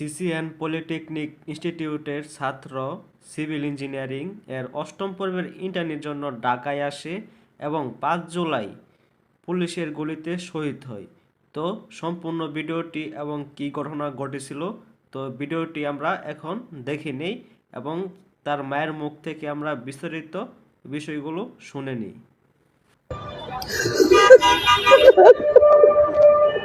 CCN polytechnic ইনস্টিটিউটের ছাত্র civil engineering এর অষ্টম পর্বের ইন্টার্নের জন্য ঢাকায় আসে এবং পাঁচ জুলাই পুলিশের গুলিতে শহীদ হয়। তো সম্পূর্ণ ভিডিওটি এবং কী ঘটনা ঘটেছিল, তো ভিডিওটি আমরা এখন দেখে নেই এবং তার মায়ের মুখ থেকে আমরা বিস্তারিত বিষয়গুলো শুনে নিই।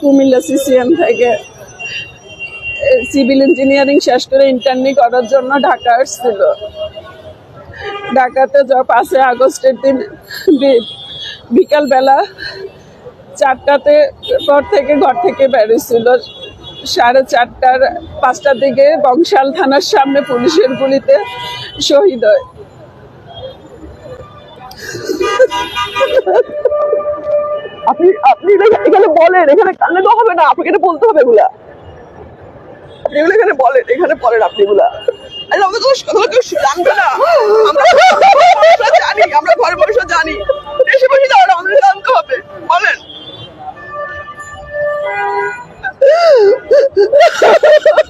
কুমিল্লা সিসিএম থেকে। সিভিল ইঞ্জিনিয়ারিং শেষ করে ইন্টার্নি করার জন্য ঢাকা আসছিল। ঢাকাতে যা পাঁচই আগস্টের দিন বিকালবেলা চারটাতে পর থেকে ঘর থেকে বেরিয়েছিল সাড়ে চারটার পাঁচটার দিকে বংশাল থানার সামনে পুলিশের গুলিতে শহীদ হয়। আপনি আপনি এখানে বলেন, এখানে কান্না তো হবে না, আপনাকে বলতে হবে এগুলা। এগুলো এখানে বলেন এখানে বলেন আপনি এগুলা। জানি, আমরা ঘরে বসে জানি। এসে বসে যাও আমাদের জানতে হবে। বলেন।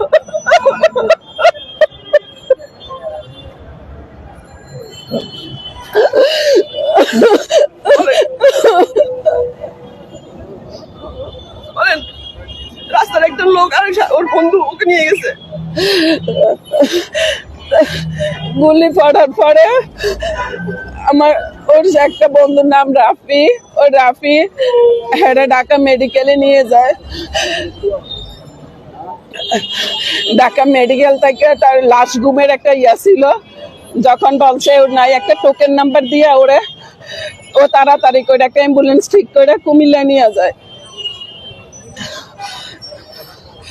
একটা লোক আর ওর বন্ধু ওকে নিয়ে গেছে। গুলি পড়ার পরে আমার ওর একটা বন্ধুর নাম রাফি ও রাফি হেরে ঢাকা মেডিকেলে নিয়ে যায়। ঢাকা মেডিকেল থেকে তার লাশ গুমের একটা ইয়া ছিল, যখন বলছে ওর নাই একটা টোকেন নাম্বার দিয়ে ওরে, ও তাড়াতাড়ি করে একটা অ্যাম্বুলেন্স ঠিক করে কুমিল্লা নিয়ে যায়।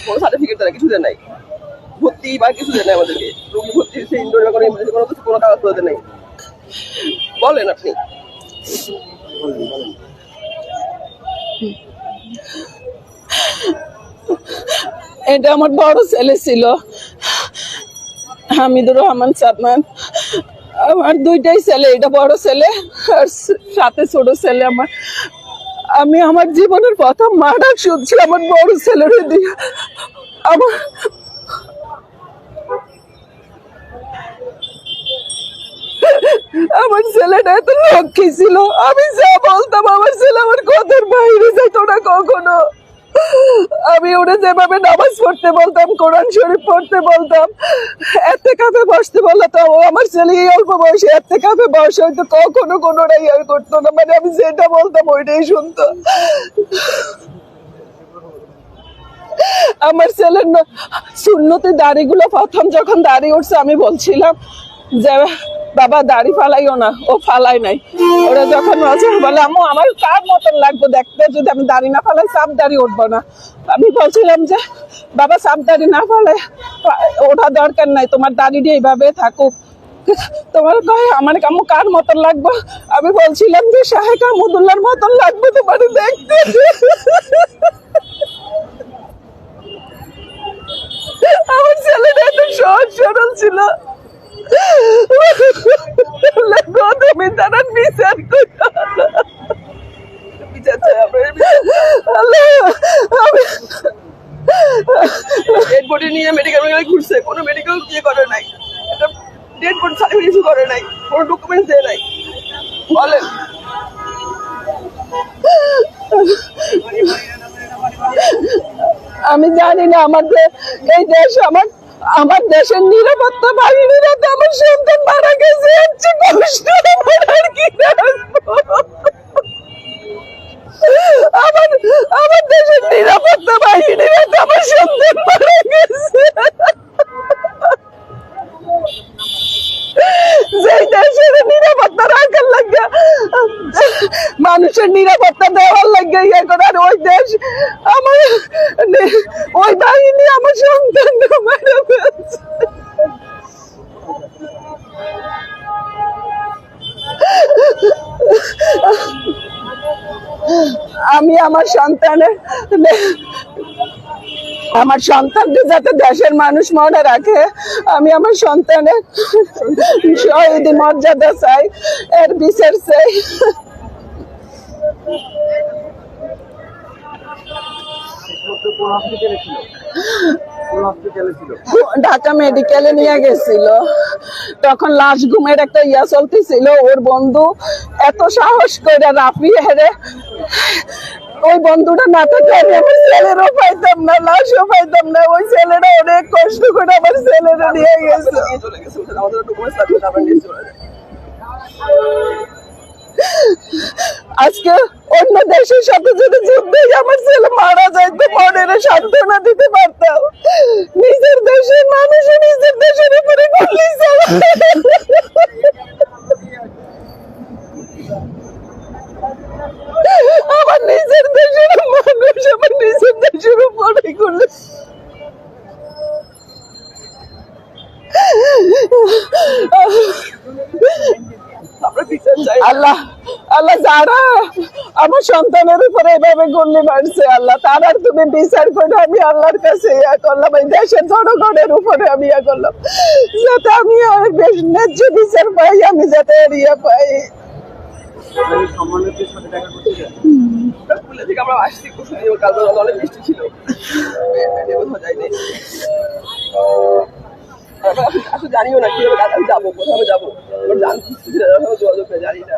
কোনো সার্টিফিকেট তারা কিছু দেয় নাই। ভর্তি বা কিছু দেয় নাই আমাদেরকে। রোগী ভর্তি, সেই ইন্ডোর বা কোনো emergency, কোনো কিছু, কোনো নাই। বলেন আপনি। এটা আমার বড় ছেলে ছিল। হামিদুর রহমান সাদমান। আমার দুইটাই ছেলে, এটা বড় ছেলে আর সাথে ছোট ছেলে আমার। আমি আমার জীবনের প্রথম মার্ডার শুনছি আমার বড় ছেলের দিয়ে। আমার আমার ছেলেটা এত লক্ষ্মী ছিল। আমি যা বলতাম, আমার ছেলে আমার কথার বাইরে যেত না কখনো। আমি ওরা যেভাবে নামাজ পড়তে বলতাম, কোরআন শরীফ পড়তে বলতাম, এতে কাপে বসতে বলতাম, ও আমার ছেলে এই অল্প বয়সে এতে কাপে বয়স হয়তো কখনো কোনোটা ইয়ার করতো না। মানে আমি যেটা বলতাম ওইটাই শুনতো। আমার ছেলের না শূন্যতে দাড়িগুলো প্রথম যখন দাড়ি উঠছে, আমি বলছিলাম যে বাবা দাড়ি ফালাইও না, ও ফালাই নাই। ওরা যখন বলছে, বলে, আম্মু, আমার কার মতন লাগবে দেখতে? যদি আমি দাড়ি না ফালাই, সাপ দাড়ি উঠবো না। আমি বলছিলাম যে, বাবা, সাপ দাড়ি না ফালাই ওঠা দরকার নাই, তোমার দাড়ি দিয়ে এইভাবে থাকুক। তোমার কয়, আমার কামু কার মতন লাগবে? আমি বলছিলাম যে, শাহেক আহমদুল্লাহর মতন লাগবে তোমার দেখতে। আমার ছেলেটা এত সহজ সরল ছিল। তুমি তারা বিচার ডেড বডি নিয়ে মেডিকেল ঘুরছে, কোনো মেডিকেল ইয়ে করে নাই। ডেড বডি সার্টিফিকেট ইস্যু করে নাই, কোনো ডকুমেন্টস দেয় নাই। বলেন। আমি জানি না, আমার যে- এই দেশ আমার আমার দেশের নিরাপত্তা বাহিনীরা তো আমার সন্তান মারা গেছে হচ্ছে আমার কি আমার আমার দেশের নিরাপত্তা বাহিনীরা তো আমার সন্তান মারা মানুষের নিরাপত্তা দেওয়ার লাগে ইয়ে করার ওই দেশ আমার ওই বাহিনী আমার সন্তান আমি আমার সন্তানের আমার সন্তানকে যাতে দেশের মানুষ মনে রাখে, আমি আমার সন্তানের শহীদ মর্যাদা চাই, এর বিচার চাই। ঢাকা মেডিকেলে নিয়ে গেছিল। তখন লাশ ঘুমের একটা ইয়া চলতেছিল। ওর বন্ধু এত সাহস করে রাফি হেরে ওই বন্ধুটা না থাকলে আমি আমার ছেলেরও পাইতাম না, লাশও পাইতাম না, ওই ছেলেটা অনেক কষ্ট করে আমার ছেলেরা নিয়ে গেছে। আজকে অন্য দেশের সাথে যদি যুদ্ধে আমার ছেলে মারা যায় মনের সান্ত্বনা দিতে পারতাম। নিজের দেশের মানুষ নিজের দেশের উপরে আমার নিজের দেশের মানুষ আমার নিজের দেশের উপরে গুলি আল্লাহ। আল্লাহ যারা আমার সন্তানের উপরে এভাবে গুল্লি মারছে আল্লাহ, তারা তুমি বিচার করে আমি আল্লাহর কাছে ইয়া করলাম, এই দেশের জনগণের উপরে আমি ইয়া করলাম, যাতে আমি আর বেশ ন্যায্য বিচার পাই, আমি যাতে আর ইয়া পাই। জানিও না, কীভাবে যাব কোথাও যাব? জানি না।